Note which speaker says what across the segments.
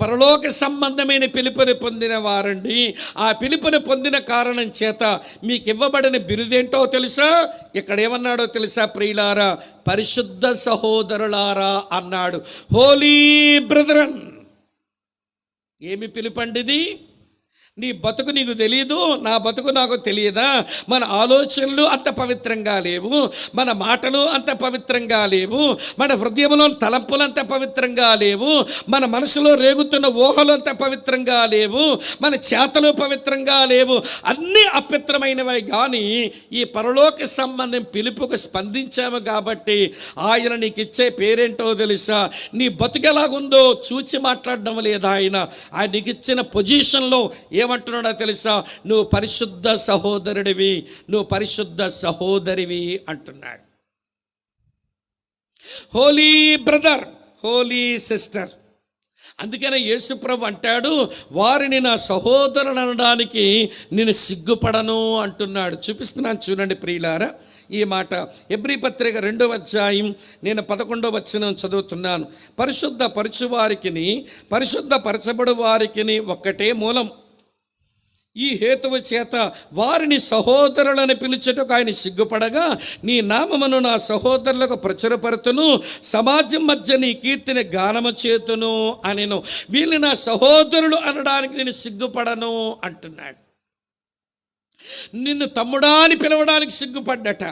Speaker 1: పరలోక సంబంధమైన పిలుపుని పొందిన వారండి. ఆ పిలుపుని పొందిన కారణం చేత మీకు ఇవ్వబడిన బిరుదేంటో తెలుసా? ఇక్కడ ఏమన్నాడో తెలుసా ప్రియులారా? పరిశుద్ధ సహోదరులారా అన్నాడు. Holy brethren! ఏమి పిలుపండిది? నీ బతుకు నీకు తెలియదు నా బతుకు నాకు తెలియదా? మన ఆలోచనలు అంత పవిత్రంగా లేవు మన మాటలు అంత పవిత్రంగా లేవు మన హృదయంలో తలంపులు అంత పవిత్రంగా లేవు మన మనసులో రేగుతున్న ఊహలు అంత పవిత్రంగా లేవు మన చేతలు పవిత్రంగా లేవు అన్నీ అపవిత్రమైనవి కానీ ఈ పరలోక సంబంధం పిలుపుకు స్పందించాము కాబట్టి ఆయన నీకు ఇచ్చే పేరేంటో తెలుసా? నీ బతుకు ఎలాగుందో చూచి మాట్లాడడం లేదా ఆయన? ఆయన నీకు ఇచ్చిన పొజిషన్లో ఏ ఏమంటున్నాడో తెలుసా? నువ్వు పరిశుద్ధ సహోదరుడివి నువ్వు పరిశుద్ధ సహోదరివి అంటున్నాడు. Holy brother holy sister. అందుకనే యేసుప్రభు అంటాడు వారిని నా సహోదరుని అనడానికి నేను సిగ్గుపడను అంటున్నాడు. చూపిస్తున్నాను చూడండి ప్రియులారా ఈ మాట. ఎబ్రి పత్రిక రెండవ అధ్యాయం నేను పదకొండవ వచనం చదువుతున్నాను. పరిశుద్ధ పరచువారికిని పరిశుద్ధ పరచబడు వారికిని ఒక్కటే మూలం ఈ హేతువు చేత వారిని సహోదరులను పిలుచుటకు ఆయన సిగ్గుపడగా నీ నామమును నా సహోదరులకు ప్రచురపరుతును సమాజం మధ్య నీ కీర్తిని గానము చేతును అనెను. వీళ్ళు నా సహోదరులు అనడానికి నేను సిగ్గుపడను అంటున్నాడు. నిన్ను తమ్ముడా అని పిలవడానికి సిగ్గుపడ్డట.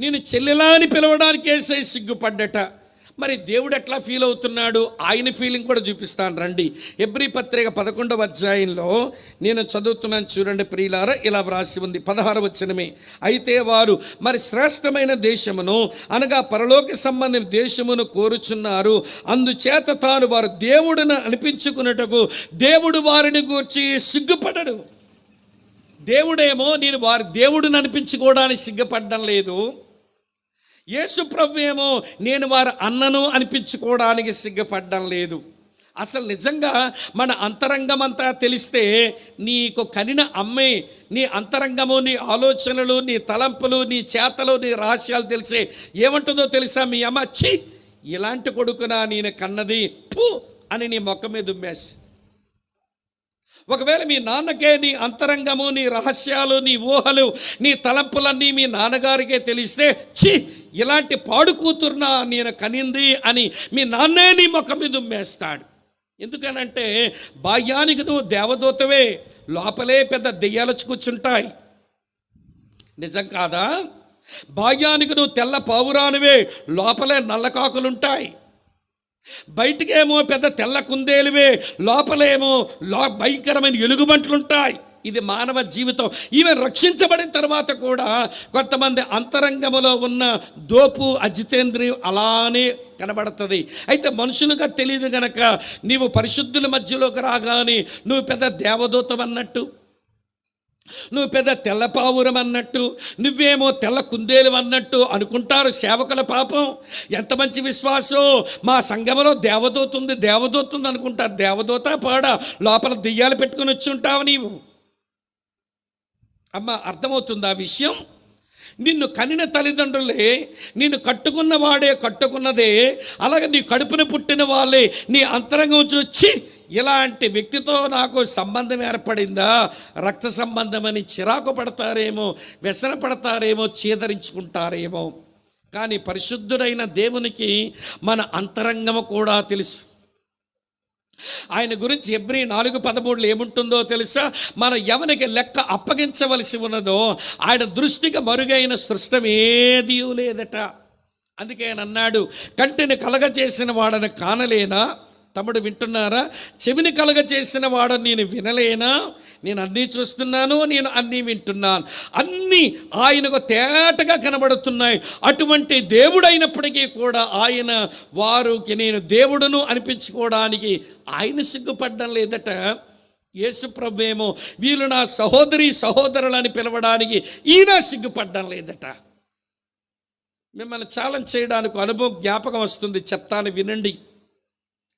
Speaker 1: నేను చెల్లెలా అని పిలవడానికి వేసే సిగ్గుపడ్డట. మరి దేవుడు ఎట్లా ఫీల్ అవుతున్నాడు? ఆయన ఫీలింగ్ కూడా చూపిస్తాను రండి. ఎబ్రి పత్రిక పదకొండవ అధ్యాయంలో నేను చదువుతున్నాను చూడండి ప్రియులార ఇలా వ్రాసి ఉంది. పదహారు వచ్చినమే అయితే వారు మరి శ్రేష్టమైన దేశమును అనగా పరలోక సంబంధం దేశమును కోరుచున్నారు. అందుచేత తాను వారు దేవుడిని అనిపించుకున్నటకు దేవుడు వారిని గూర్చి సిగ్గుపడడు. దేవుడేమో నేను వారి దేవుడిని అనిపించుకోవడానికి సిగ్గుపడడం లేదు. యేసు ప్రభు ఏమో నేను వారి అన్నను అనిపించుకోవడానికి సిగ్గుపడడం లేదు. అసలు నిజంగా మన అంతరంగం అంతా తెలిస్తే నీకు కనిన అమ్మే నీ అంతరంగము నీ ఆలోచనలు నీ తలంపులు నీ చేతలు నీ రహస్యాలు తెలిసే ఏమంటుందో తెలుసా మీ అమ్మ? ఛీ! ఇలాంటి కొడుకునా నేను కన్నది ఫు! అని నీ మొక్క మీద ఉమ్మేస్తుంది ఒకవేళ మీ నాన్నకే నీ అంతరంగము నీ రహస్యాలు నీ ఊహలు నీ తలంపులన్నీ మీ నాన్నగారికే తెలిస్తే ఛీ! ఇలాంటి పాడు కూతురున నేను కనింది అని మీ నాన్నే నీ ముఖం మీద ఉమ్మేస్తాడు. ఎందుకనంటే బాహ్యానికి నువ్వు దేవదూతవే లోపలే పెద్ద దెయ్యాలచ్చు కూర్చుంటాయి. నిజం కాదా? బాహ్యానికి నువ్వు తెల్ల పావురానివే లోపలే నల్లకాకులుంటాయి బయటికేమో పెద్ద తెల్ల కుందేలువే లోపలేమో లో భయంకరమైన ఎలుగుబంట్లుంటాయి. ఇది మానవ జీవితం. ఈమె రక్షించబడిన తర్వాత కూడా కొంతమంది అంతరంగములో ఉన్న దోపు అజితేంద్రియం అలానే కనబడుతుంది. అయితే మనుషులుగా తెలియదు గనక నీవు పరిశుద్ధుల మధ్యలోకి రాగానే నువ్వు పెద్ద దేవదూతం అన్నట్టు నువ్వు పెద్ద తెల్ల పావురం అన్నట్టు నువ్వేమో తెల్ల కుందేలు అన్నట్టు అనుకుంటారు సేవకుల పాపం. ఎంత మంచి విశ్వాసం! మా సంఘంలో దేవదూతుంది దేవదూత ఉంది అనుకుంటారు. దేవదూత పాడ లోపల దెయ్యాలు పెట్టుకుని వచ్చి ఉంటావు నీవు. అమ్మ అర్థమవుతుంది ఆ విషయం? నిన్ను కనిన తల్లిదండ్రులే నిన్ను కట్టుకున్న వాడే కట్టుకున్నదే అలాగే నీ కడుపున పుట్టిన వాళ్ళే నీ అంతరంగం చూచి ఇలాంటి వ్యక్తితో నాకు సంబంధం ఏర్పడిందా? రక్త సంబంధమని చిరాకు పడతారేమో వ్యసన పడతారేమో చీదరించుకుంటారేమో. కానీ పరిశుద్ధుడైన దేవునికి మన అంతరంగము కూడా తెలుసు. ఆయన గురించి ఎబ్రి నాలుగు పదమూడులో ఏముంటుందో తెలుసా? మన ఎవరికి లెక్క అప్పగించవలసి ఉన్నదో ఆయన దృష్టికి మరుగైన సృష్టం ఏది లేదట. అందుకే ఆయన అన్నాడు కంటిని కలగ చేసిన వాడని కానలేనా? తమ్ముడు వింటున్నారా? చెవిని కలగ చేసిన వాడని నేను వినలేనా? నేను అన్నీ చూస్తున్నాను నేను అన్నీ వింటున్నాను. అన్నీ ఆయనకు తేటగా కనబడుతున్నాయి. అటువంటి దేవుడైనప్పటికీ కూడా ఆయన వారికి నేను దేవుడును అనిపించుకోవడానికి ఆయన సిగ్గుపడడం లేదట. యేసుప్రభేమో వీళ్ళు నా సహోదరి సహోదరులని పిలవడానికి ఈయన సిగ్గుపడడం లేదట. మిమ్మల్ని ఛాలెంజ్ చేయడానికి అనుభవం జ్ఞాపకం వస్తుంది. చెప్తాను వినండి.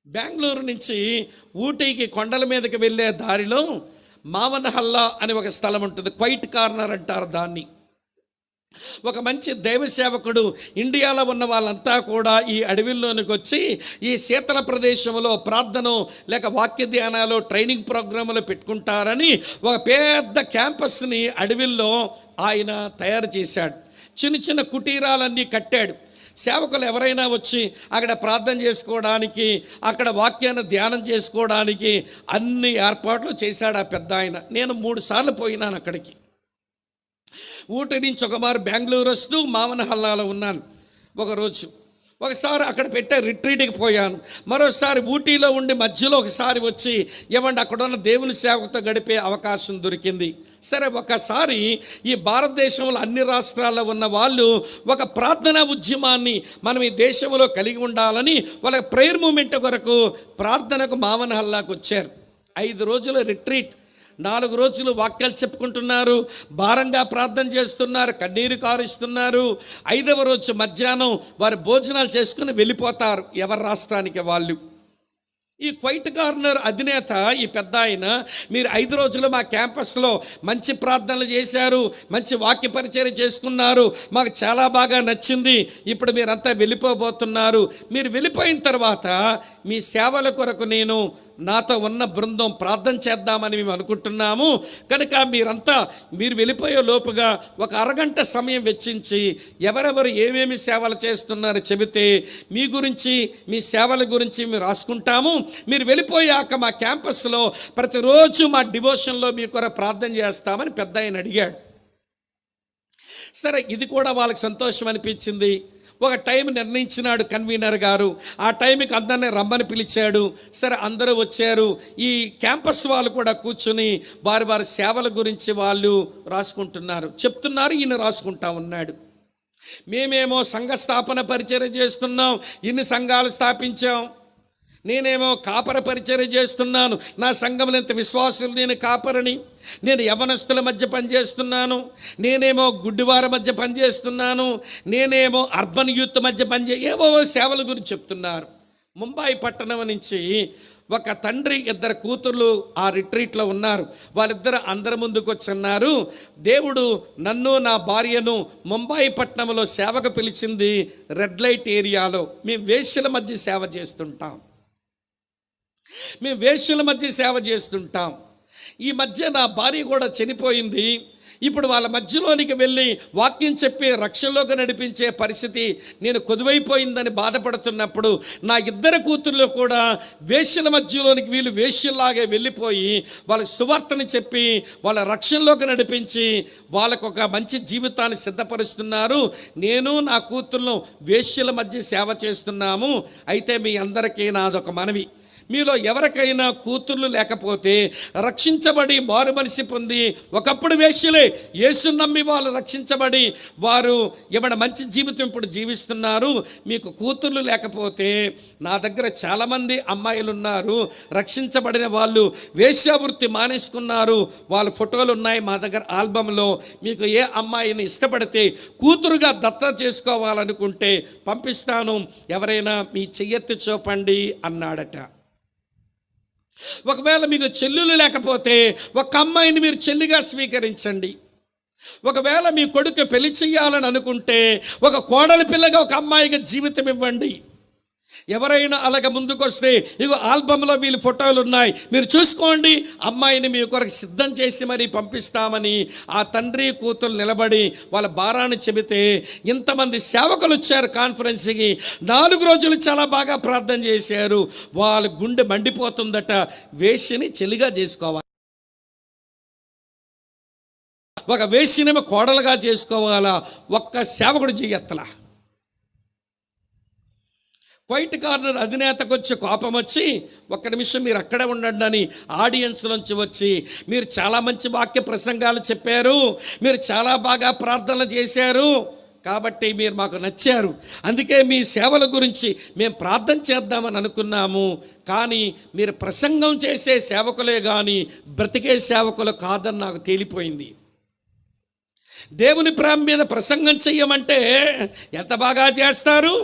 Speaker 1: బెంగళూరు నుంచి ఊటీకి కొండల మీదకి వెళ్ళే దారిలో మావనహల్లా అని ఒక స్థలం ఉంటుంది. క్వైట్ కార్నర్ అంటారు దాన్ని. ఒక మంచి దైవ సేవకుడు ఇండియాలో ఉన్న వాళ్ళంతా కూడా ఈ అడవిల్లోనికి వచ్చి ఈ శీతల ప్రదేశంలో ప్రార్థన లేక వాక్య ధ్యానాలు ట్రైనింగ్ ప్రోగ్రాములు పెట్టుకుంటారని ఒక పెద్ద క్యాంపస్ని అడవిల్లో ఆయన తయారు చేశాడు. చిన్న చిన్న కుటీరాలన్నీ కట్టాడు. సేవకులు ఎవరైనా వచ్చి అక్కడ ప్రార్థన చేసుకోవడానికి అక్కడ వాక్యాన్ని ధ్యానం చేసుకోవడానికి అన్ని ఏర్పాట్లు చేశాడు ఆ పెద్ద ఆయన. నేను మూడు సార్లు పోయినాను అక్కడికి. ఊటి నుంచి ఒకమారు బెంగళూరు వస్తూ మామన హల్లాలో ఉన్నాను. ఒకరోజు ఒకసారి అక్కడ పెట్టే రిట్రీట్కి పోయాను. మరోసారి ఊటీలో ఉండి మధ్యలో ఒకసారి వచ్చి ఏమండి అక్కడ ఉన్న దేవుని సేవకుతో గడిపే అవకాశం దొరికింది. సరే ఒకసారి ఈ భారతదేశంలో అన్ని రాష్ట్రాల్లో ఉన్న వాళ్ళు ఒక ప్రార్థనా ఉద్యమాన్ని మనం ఈ దేశంలో కలిగి ఉండాలని వాళ్ళ ప్రేయర్ మూమెంట్ కొరకు ప్రార్థనకు మావన హల్లాకు వచ్చారు. ఐదు రోజుల రిట్రీట్. నాలుగు రోజులు వాక్యాలు చెప్పుకుంటున్నారు భారంగా ప్రార్థన చేస్తున్నారు కన్నీరు కారుస్తున్నారు. ఐదవ రోజు మధ్యాహ్నం వారు భోజనాలు చేసుకుని వెళ్ళిపోతారు ఎవరి రాష్ట్రానికి వాళ్ళు. ఈ క్వైట్ కార్నర్ అధినేత ఈ పెద్ద ఆయన మీరు ఐదు రోజులు మా క్యాంపస్లో మంచి ప్రార్థనలు చేశారు మంచి వాక్య పరిచయం చేసుకున్నారు మాకు చాలా బాగా నచ్చింది ఇప్పుడు మీరంతా వెళ్ళిపోబోతున్నారు. మీరు వెళ్ళిపోయిన తర్వాత మీ సేవల కొరకు నేను నాతో ఉన్న బృందం ప్రార్థన చేద్దామని మేము అనుకుంటున్నాము. కనుక మీరంతా మీరు వెళ్ళిపోయే లోపుగా ఒక అరగంట సమయం వెచ్చించి ఎవరెవరు ఏమేమి సేవలు చేస్తున్నారో చెబితే మీ గురించి మీ సేవల గురించి మేము రాసుకుంటాము. మీరు వెళ్ళిపోయాక మా క్యాంపస్లో ప్రతిరోజు మా డివోషన్లో మీ కొరకు ప్రార్థన చేస్తామని పెద్ద ఆయన అడిగాడు. సరే ఇది కూడా వాళ్ళకి సంతోషం అనిపించింది. ఒక టైం నిర్ణయించినాడు కన్వీనర్ గారు. ఆ టైంకి అందరినీ రమ్మని పిలిచాడు. సరే అందరూ వచ్చారు. ఈ క్యాంపస్ వాళ్ళు కూడా కూర్చుని వారి వారి సేవల గురించి వాళ్ళు రాసుకుంటున్నారు. చెప్తున్నారు ఈయన రాసుకుంటా ఉన్నాడు. మేమేమో సంఘ స్థాపన పరిచయం చేస్తున్నాం. ఇన్ని సంఘాలు స్థాపించాం. నేనేమో కాపర పరిచయం చేస్తున్నాను. నా సంఘంలో ఎంత విశ్వాసులు నేను కాపరని? నేను యవనస్తుల మధ్య పనిచేస్తున్నాను. నేనేమో గుడ్డివార మధ్య పనిచేస్తున్నాను. నేనేమో అర్బన్ యూత్ మధ్య పనిచే ఏవో సేవల గురించి చెప్తున్నారు. ముంబాయి పట్టణం నుంచి ఒక తండ్రి ఇద్దరు కూతుర్లు ఆ రిట్రీట్లో ఉన్నారు. వాళ్ళిద్దరు అందరి ముందుకు వచ్చిన్నారు. దేవుడు నన్ను నా భార్యను ముంబాయి పట్టణంలో సేవకు పిలిచింది రెడ్ లైట్ ఏరియాలో. మేము వేశ్యల మధ్య సేవ చేస్తుంటాం. మేము వేశ్యల మధ్య సేవ చేస్తుంటాం. ఈ మధ్య నా భార్య కూడా చనిపోయింది. ఇప్పుడు వాళ్ళ మధ్యలోనికి వెళ్ళి వాక్యం చెప్పి రక్షణలోకి నడిపించే పరిస్థితి నేను కొదువైపోయిందని బాధపడుతున్నప్పుడు నా ఇద్దరు కూతుర్లు కూడా వేశ్యల మధ్యలోనికి వీళ్ళు వేశ్యల్లాగే వెళ్ళిపోయి వాళ్ళకి సువార్తని చెప్పి వాళ్ళ రక్షణలోకి నడిపించి వాళ్ళకు ఒక మంచి జీవితాన్ని సిద్ధపరుస్తున్నారు. నేను నా కూతుర్లను వేశ్యల మధ్య సేవ చేస్తున్నాము. అయితే మీ అందరికీ నాదొక మనవి. మీలో ఎవరికైనా కూతుర్లు లేకపోతే రక్షించబడి మారు మనిషి పొంది ఒకప్పుడు వేశ్యలే యేసు నమ్మి వాళ్ళు రక్షించబడి వారు ఏమైనా మంచి జీవితం ఇప్పుడు జీవిస్తున్నారు. మీకు కూతుర్లు లేకపోతే నా దగ్గర చాలామంది అమ్మాయిలు ఉన్నారు రక్షించబడిన వాళ్ళు వేశ్యావృత్తి మానేసుకున్నారు. వాళ్ళ ఫోటోలు ఉన్నాయి మా దగ్గర ఆల్బంలో. మీకు ఏ అమ్మాయిని ఇష్టపడితే కూతురుగా దత్త చేసుకోవాలనుకుంటే పంపిస్తాను. ఎవరైనా మీ చెయ్యెత్తి చూపండి అన్నాడట. ఒకవేళ మీకు చెల్లులు లేకపోతే ఒక అమ్మాయిని మీరు చెల్లిగా స్వీకరించండి. ఒకవేళ మీ కొడుకు పెళ్ళి చెయ్యాలని అనుకుంటే ఒక కోడలి పిల్లగా ఒక అమ్మాయిగా జీవితం ఇవ్వండి. ఎవరైనా అలాగ ముందుకొస్తే ఇగో ఆల్బంలో వీళ్ళ ఫోటోలు ఉన్నాయి మీరు చూసుకోండి అమ్మాయిని మీ కొరకు సిద్ధం చేసి మరీ పంపిస్తామని ఆ తండ్రి కూతురు నిలబడి వాళ్ళ భారాన్ని చెబితే ఇంతమంది సేవకులు వచ్చారు కాన్ఫరెన్స్కి. నాలుగు రోజులు చాలా బాగా ప్రార్థన చేశారు. వాళ్ళ గుండె మండిపోతుందట. వేసిని చెలిగా చేసుకోవాలి. ఒక వేసినేమో కోడలుగా చేసుకోవాలా? ఒక్క సేవకుడు చేయత్తలా వైట్ కార్నర్ అధినేతకు వచ్చి కోపం వచ్చి ఒక్క నిమిషం మీరు అక్కడే ఉండండి అని ఆడియన్స్ నుంచి వచ్చి మీరు చాలా మంచి వాక్య ప్రసంగాలు చెప్పారు మీరు చాలా బాగా ప్రార్థనలు చేశారు కాబట్టి మీరు మాకు నచ్చారు. అందుకే మీ సేవల గురించి మేము ప్రార్థన చేద్దామని అనుకున్నాము. కానీ మీరు ప్రసంగం చేసే సేవకులే కానీ బ్రతికే సేవకులు కాదని నాకు తేలిపోయింది. దేవుని ప్రేమ మీద ప్రసంగం చెయ్యమంటే ఎంత బాగా చేస్తారు?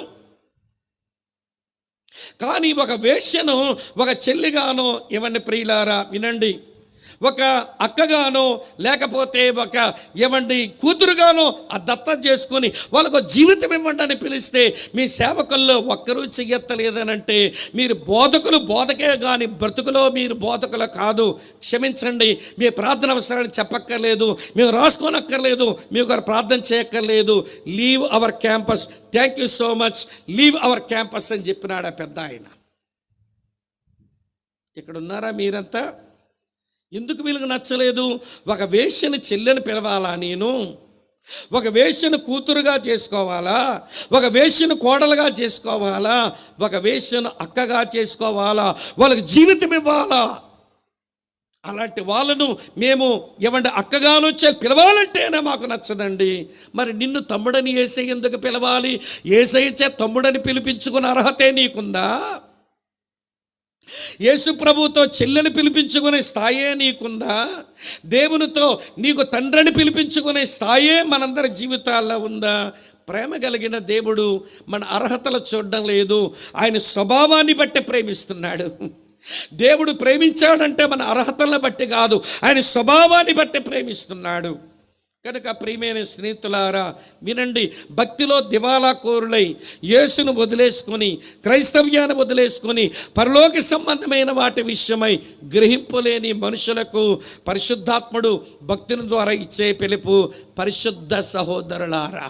Speaker 1: కానీ ఒక వేశ్యను ఒక చెల్లిగాను ఇవన్నీ ప్రియులారా వినండి. ఒక అక్కగానో లేకపోతే ఒక ఏమండి కూతురుగానో ఆ దత్తం చేసుకొని వాళ్ళకు జీవితం ఇవ్వండి అని పిలిస్తే మీ సేవకుల్లో ఒక్కరూ చెయ్యత్తలేదనంటే మీరు బోధకులు బోధకే కానీ బ్రతుకులో మీరు బోధకులు కాదు. క్షమించండి మీ ప్రార్థన అవసరాన్ని చెప్పక్కర్లేదు మేము రాసుకోనక్కర్లేదు మీకు గారు ప్రార్థన చేయక్కర్లేదు. Leave our campus. Thank you so much. Leave our campus అని చెప్పినాడు ఆ పెద్ద ఆయన ఇక్కడ ఉన్నారా మీరంతా? ఎందుకు వీళ్ళకి నచ్చలేదు? ఒక వేష్యని చెల్లెని పిలవాలా నేను? ఒక వేష్యను కూతురుగా చేసుకోవాలా? ఒక వేష్యను కోడలుగా చేసుకోవాలా? ఒక వేష్యను అక్కగా చేసుకోవాలా? వాళ్ళకి జీవితం ఇవ్వాలా? అలాంటి వాళ్ళను మేము ఏమంటే అక్కగాను పిలవాలంటేనే మాకు నచ్చదండి. మరి నిన్ను తమ్ముడని ఏసై ఎందుకు పిలవాలి? ఏసై చే తమ్ముడని పిలిపించుకున్న అర్హతే నీకుందా? యేసు ప్రభుతో చెల్లెని పిలిపించుకునే స్థాయే నీకుందా? దేవునితో నీకు తండ్రిని పిలిపించుకునే స్థాయే మనందరి జీవితాల్లో ఉందా? ప్రేమ కలిగిన దేవుడు మన అర్హతలు చూడడం లేదు. ఆయన స్వభావాన్ని బట్టి ప్రేమిస్తున్నాడు. దేవుడు ప్రేమించాడంటే మన అర్హతలను బట్టి కాదు. ఆయన స్వభావాన్ని బట్టి ప్రేమిస్తున్నాడు. కనుక ప్రియమైన స్నేహితులారా వినండి. భక్తిలో దివాలా కోరులై యేసును వదిలేసుకొని క్రైస్తవ్యాన్ని వదిలేసుకొని పరలోక సంబంధమైన వాటి విషయమై గ్రహింపులేని మనుషులకు పరిశుద్ధాత్ముడు భక్తుని ద్వారా ఇచ్చే పిలుపు పరిశుద్ధ సహోదరులారా.